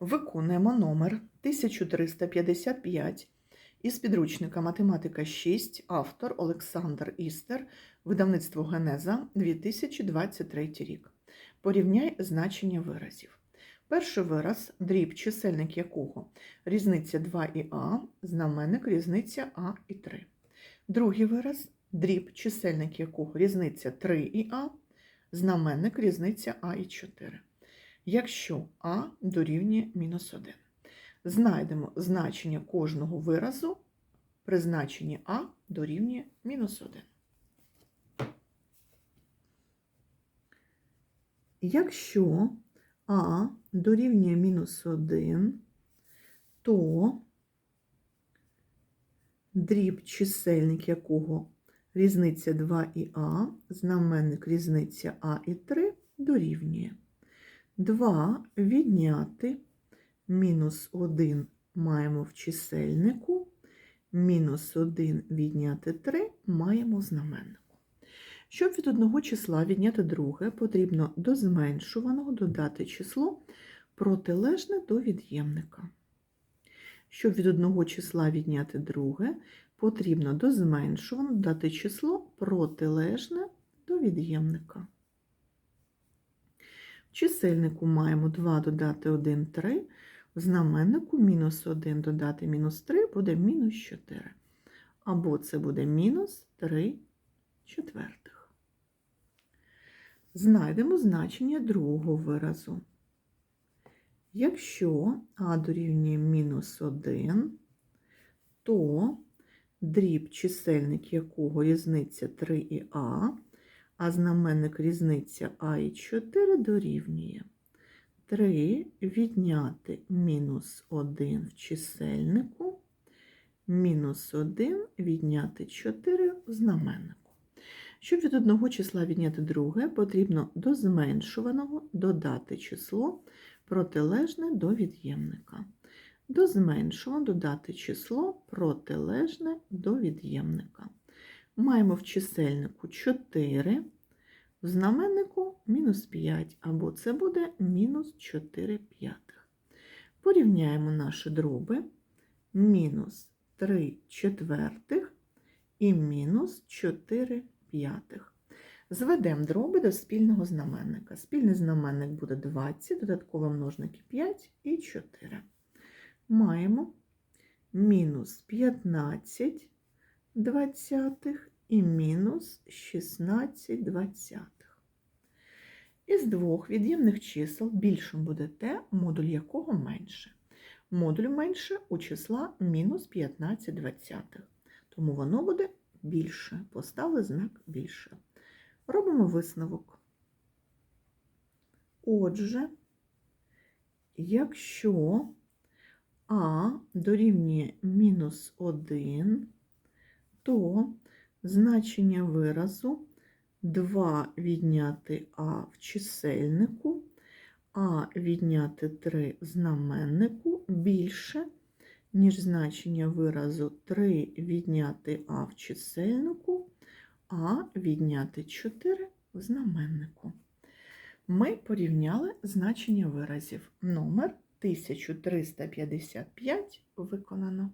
Виконуємо номер 1355 із підручника Математика 6, автор Олександр Істер, видавництво Генеза 2023 рік. Порівняй значення виразів. Перший вираз дріб, чисельник якого різниця 2 і А, знаменник різниця А і 3. Другий вираз дріб, чисельник якого різниця 3 і А, знаменник різниця А і 4 якщо А дорівнює мінус 1. Знайдемо значення кожного виразу при значенні А дорівнює мінус 1. Якщо А дорівнює мінус 1, то дріб чисельник якого різниця 2 і А, знаменник різниця А і 3 дорівнює. 2 відняти мінус 1 маємо в чисельнику, мінус 1 відняти 3 маємо в знаменнику. Щоб від одного числа відняти друге, потрібно до зменшуваного додати число протилежне до від'ємника. Щоб від одного числа відняти друге, потрібно до зменшуваного додати число протилежне до від'ємника. Чисельнику маємо 2 додати 1 3, в знаменнику мінус 1 додати мінус 3 буде мінус 4. Або це буде мінус 3 четвертих. Знайдемо значення другого виразу. Якщо а дорівнює мінус 1, то дріб чисельник якого різниця 3 і а, а знаменник різниця А і 4 дорівнює 3 відняти мінус 1 в чисельнику, мінус 1 відняти 4 в знаменнику. Щоб від одного числа відняти друге, потрібно до зменшуваного додати число протилежне до від'ємника. До зменшуваного додати число протилежне до від'ємника маємо в чисельнику 4, в знаменнику мінус 5, або це буде мінус 4 п'ятих. Порівняємо наші дроби мінус 3 четвертих і мінус 4 п'ятих. Зведемо дроби до спільного знаменника. Спільний знаменник буде 20, додаткові множники 5 і 4. Маємо мінус 15 двадцятих і мінус 16 двадцятих. Із двох від'ємних чисел більшим буде те, модуль якого менше. Модуль менше у числа мінус 15 двадцятих. Тому воно буде більше. Поставили знак більше. Робимо висновок. Отже, якщо А дорівнює мінус 1, то значення виразу 2 відняти А в чисельнику, А відняти 3 в знаменнику більше, ніж значення виразу 3 відняти А в чисельнику, А відняти 4 в знаменнику. Ми порівняли значення виразів. Номер 1355 виконано.